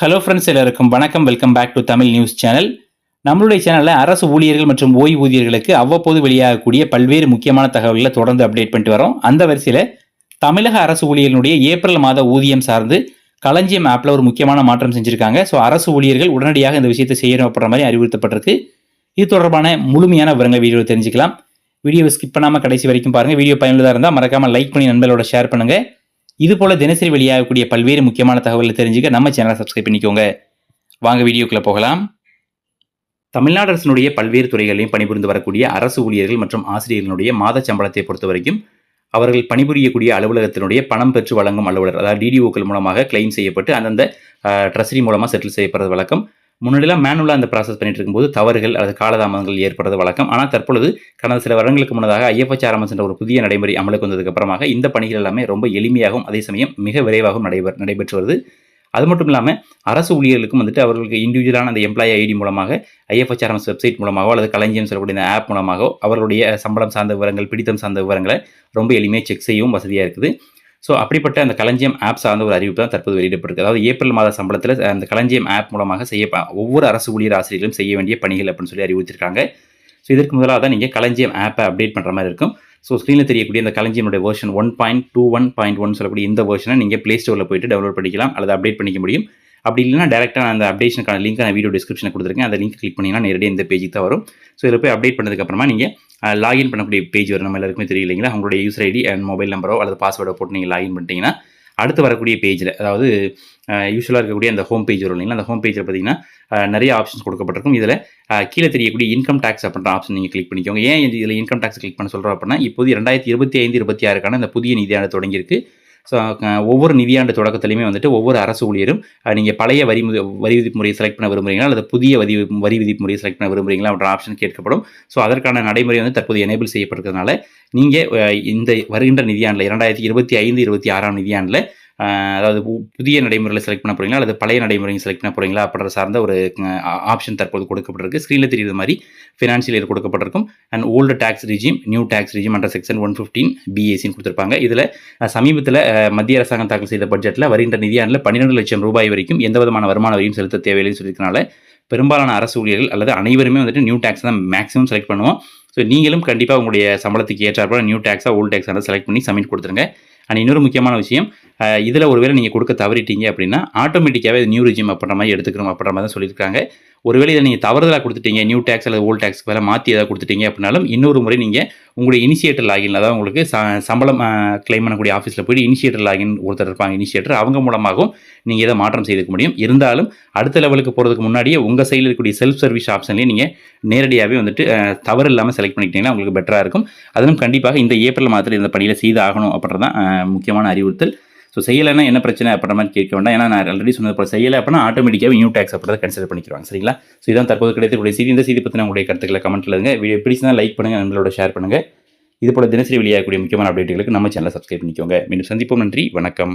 Hello friends எல்லாருக்கும் வணக்கம். Welcome back to Tamil news channel நம்மளுடைய சேனலில் அரசு ஊழியர்கள் மற்றும் ஓய்வூதியர்களுக்கு அவ்வப்போது வெளியாகக்கூடிய பல்வேறு முக்கியமான தகவல்களை தொடர்ந்து அப்டேட் பண்ணிட்டு வரோம். அந்த வரிசையில் தமிழக அரசு ஊழியர்களுடைய ஏப்ரல் மாத ஊதியம் சார்ந்து களஞ்சியம் ஆப்பில் ஒரு முக்கியமான மாற்றம் செஞ்சுருக்காங்க. ஸோ அரசு ஊழியர்கள் உடனடியாக இந்த விஷயத்தை செய்யணும் அப்படின்ற மாதிரி அறிவுறுத்தப்பட்டிருக்கு. இது தொடர்பான முழுமையான விவரங்களை வீடியோ தெரிஞ்சுக்கலாம். வீடியோவை ஸ்கிப் பண்ணாமல் கடைசி வரைக்கும் பாருங்கள் வீடியோ பயனுள்ளதாக இருந்தால் மறக்காமல் லைக் பண்ணி நண்பர்களோட ஷேர் பண்ணுங்கள் இது போல தினசரி வெளியாகக்கூடிய பல்வேறு முக்கியமான தகவல்களை தெரிஞ்சுக்க நம்ம சேனலை சப்ஸ்கிரைப் பண்ணிக்கோங்க. வாங்க வீடியோக்குள்ள போகலாம். தமிழ்நாடு அரசினுடைய பல்வேறு துறைகளையும் பணிபுரிந்து வரக்கூடிய அரசு ஊழியர்கள் மற்றும் ஆசிரியர்களுடைய மாத சம்பளத்தை பொறுத்த வரைக்கும் அவர்கள் பணிபுரியக்கூடிய அலுவலகத்தினுடைய பணம் பெற்று வழங்கும் அலுவலர் அதாவது டிடிஓக்கள் மூலமாக கிளைம் செய்யப்பட்டு அந்தந்த ட்ரெஸரி மூலமாக செட்டில் செய்யப்படுறது வழக்கம் முன்னாடிலாம் மேனுவலாக அந்த ப்ராசஸ் பண்ணிட்டு இருக்கும்போது தவறுகள் அல்லது காலதாமதங்கள் ஏற்படுறது வழக்கம். ஆனால் தற்பொழுது கடந்த சில வருடங்களுக்கு முன்னதாக ஐஎஃப்எச்ஆர்எம்எஸ் என்ற ஒரு புதிய நடைமுறை அமலுக்கு வந்ததுக்கு அப்புறமாக இந்த பணிகள் எல்லாமே ரொம்ப எளிமையாகவும் அதே சமயம் மிக விரைவாகவும் நடைபெற நடைபெற்று வருது. அது மட்டும் இல்லாமல் அரசு ஊழியர்களுக்கும் வந்துட்டு அவர்களுக்கு இண்டிவிஜுவலான அந்த எம்ப்ளாயி ஐடி மூலமாக ஐஎஃப்எச்ஆர்எம்எஸ் வெப்சைட் மூலமாகவோ அல்லது களஞ்சியம் சொல்லக்கூடிய இந்த ஆப் மூலமாகவோ அவர்களுடைய சம்பளம் சார்ந்த விவரங்கள் பிடித்தம் சார்ந்த விவரங்களை ரொம்ப எளிமையாக செக் செய்யவும் வசதியாக இருக்குது. ஸோ அப்படிப்பட்ட அந்த களஞ்சியம் ஆப் சார்ந்த ஒரு அறிவிப்பு தான் தற்போது வெளியிடப்பட்டிருக்கு. அதாவது ஏப்ரல் மாத சம்பளத்தில் அந்த களஞ்சியம் ஆப் மூலமாக செய்ய ஒவ்வொரு அரசு ஊழியர் ஆசிரியர்களும் செய்ய வேண்டிய பணிகள் அப்படின்னு சொல்லி அறிவித்திருக்காங்க ஸோ இதற்கு முதலாக தான் நீங்கள் களஞ்சியம் ஆப்பை அப்டேட் பண்ணுற மாதிரி இருக்கும். ஸோ ஸ்க்ரீனில் தெரியக்கூடிய இந்த களஞ்சியனுடைய version one point two one point one சொல்லக்கூடிய இந்த வெர்ஷனை நீங்கள் ப்ளே ஸ்டோரில் போயிட்டு டவுன்லோட் பண்ணிக்கலாம். அல்லது அப்டேட் பண்ணிக்க முடியும். அப்படி இல்லைனா டேரெக்டாக நான் அந்த அப்டேஷனுக்கான லிங்க் நான் வீடியோ டிஸ்கிரிப்ஷனில் கொடுத்துருக்கேன். அந்த லிங்க் கிளிக் பண்ணிங்கன்னா நேரடியாக இந்த பேஜுக்கு தான் வரும். ஸோ இதில் போய் அப்டேட் பண்ணதுக்கப்புறமா நீங்கள் லாகின் பண்ணக்கூடிய பேஜ் வரும். நம்ம எல்லாருக்குமே தெரியல இல்லைங்களா? உங்களுடைய யூசர் ஐடி அண்ட் மொபைல் நம்பரோ அல்லது பாஸ்வேர்டோ போட்டு நீங்கள் லாகின் பண்ணிட்டீங்கன்னா அடுத்து வரக்கூடிய பேஜில் அதாவது யூஸ்வலாக இருக்கக்கூடிய அந்த ஹோம் பேஜ் வரும் இல்லைங்களா? அந்த ஹோம் பேஜில் பார்த்தீங்கன்னா நிறைய ஆப்ஷன்ஸ் கொடுக்கப்பட்டிருக்கும். இதில் கீழே தெரியக்கூடிய இன்கம் டேக்ஸ் அப்படின்ற ஆப்ஷன் நீங்கள் கிளிக் பண்ணிக்கோங்க. ஏன் இதில் இன்கம் டேக்ஸ் கிளிக் பண்ண சொல்கிறோம் அப்படின்னா இப்போது ரெண்டாயிரத்தி இருபத்தி ஐந்து இருபத்தி ஆறுக்கான இந்த புதிய நிதியாண்டு தொடங்கியிருக்கு. ஸோ ஒவ்வொரு நிதியாண்டு தொடக்கத்துலையுமே வந்துட்டு ஒவ்வொரு அரசு ஊழியரும் நீங்கள் பழைய வரி வரி விதிப்பு முறையை செலக்ட் பண்ண விரும்புகிறீங்களா அல்லது புதிய வரி வரி விதிப்பு முறையை செலக்ட் பண்ண விரும்புகிறீங்களா அப்படின்ற ஆப்ஷன் கேட்கப்படும். ஸோ அதற்கான நடைமுறை வந்து தற்போது எனேபிள் செய்யப்பட்டிருக்கிறதுனால நீங்கள் இந்த வருகின்ற நிதியாண்டில் இரண்டாயிரத்தி இருபத்தி ஐந்து இருபத்தி ஆறாம் நிதியாண்டில் அதாவது புதிய நடைமுறையில் செலக்ட் பண்ண போகிறீங்களா அல்லது பழைய நடைமுறையை செலக்ட் பண்ண போகிறீங்களா அப்படின்ற சார்ந்த ஒரு ஆப்ஷன் தற்போது கொடுக்கப்பட்டிருக்கு. ஸ்க்ரீனில் தெரியுது மாதிரி ஃபினான்ஷியல் இயர் கொடுக்கப்பட்டிருக்கும். And old tax regime new tax regime என்ற செக்ஷன் ஒன் ஃபிஃப்டீன் பிஏசின்னு கொடுத்துருப்பாங்க. இதில் சமீபத்தில் மத்திய அரசாங்கம் தாக்கல் செய்த பட்ஜெட்டில் வருகின்ற நிதியாண்டில் பன்னிரெண்டு லட்சம் ரூபாய் வரைக்கும் எந்த விதமான வருமான வரியும் செலுத்த தேவையில்லைன்னு சொல்லியிருக்கனால பெரும்பாலான அரசு ஊழியர்கள் அல்லது அனைவருமே வந்துட்டு நியூ டேக்ஸ் தான் மேக்ஸிமம் செலக்ட் பண்ணுவோம். ஸோ நீங்களும் கண்டிப்பாக உங்களுடைய சம்பளத்துக்கு ஏற்றாற்போல் நியூ டேக்ஸாக ஓல்டு டேக்ஸாக செலக்ட் பண்ணி சப்மிட் கொடுத்துருங்க. அண்ட் இன்னொரு முக்கியமான விஷயம் இதில் ஒருவேளை நீங்கள் கொடுக்க தவறிட்டீங்க அப்படின்னா ஆட்டோமேட்டிக்காகவே நியூ ரிஜிம் அப்படின்ற மாதிரி எடுத்துக்கிறோம் அப்படின்ற மாதிரி தான் சொல்லியிருக்காங்க. ஒருவேளை இதை நீங்கள் தவறுதலாக கொடுத்துட்டீங்க நியூ டேக்ஸ் அல்லது ஓல்ட் டேக்ஸ் வேலை மாற்றி ஏதாவது கொடுத்துட்டீங்க அப்படின்னாலும் இன்னொரு முறை நீங்கள் உங்களுடைய இனிஷியேட்டர் லாகின் அதாவது உங்களுக்கு சம்பளம் கிளைம் பண்ணக்கூடிய ஆஃபீஸில் போயிட்டு இனிஷியேட்டர் லாகின் ஒருத்தர் இருப்பாங்க இனிஷியேட்டர் அவங்க மூலமாகவும் நீங்கள் இதை மாற்றம் செய்துக்க முடியும். இருந்தாலும் அடுத்த லெவலுக்கு போகிறதுக்கு முன்னாடியே உங்கள் சைடில் இருக்கக்கூடிய செல்ஃப் சர்வீஸ் ஆப்ஷன்லேயே நீங்கள் நேரடியாகவே வந்துட்டு தவறு இல்லாமல் செலக்ட் பண்ணிக்கிட்டீங்கன்னா உங்களுக்கு பெட்டராக இருக்கும். அதிலும் கண்டிப்பாக இந்த ஏப்ரல் மாதத்தில் இந்த பணியில் செய்து ஆகணும் அப்படின்றது தான் முக்கியமான அறிவுறுத்தல். ஸோ செய்யலைன்னா என்ன பிரச்சனை அப்படின்ற மாதிரி கேட்க வேண்டாம். ஏன்னா நான் ஆல்ரெடி சொன்னது போல செய்யலை அப்படின்னா ஆட்டோமேட்டிக்காக நியூ டேக்ஸ் அப்படின்றத கன்சிடர் பண்ணிக்கிறாங்க சரிங்களா? ஸோ இதான் தற்போது கிடைத்தக்கூடிய செய்தி. இந்த செய்தி பற்றின உங்களுடைய கருத்துக்களை கமெண்ட்டில் இருங்க வீடியோ பிடிச்சிருந்தா லைக் பண்ணுங்கள் நண்பர்களோட ஷேர் பண்ணுங்கள் இது போல தினசரி வெளியாகக்கூடிய முக்கியமான அப்டேட்டுகளுக்கு நம்ம சேனலை சப்ஸ்கிரைப் பண்ணிக்கோங்க. மீண்டும் சந்திப்போம். நன்றி. வணக்கம்.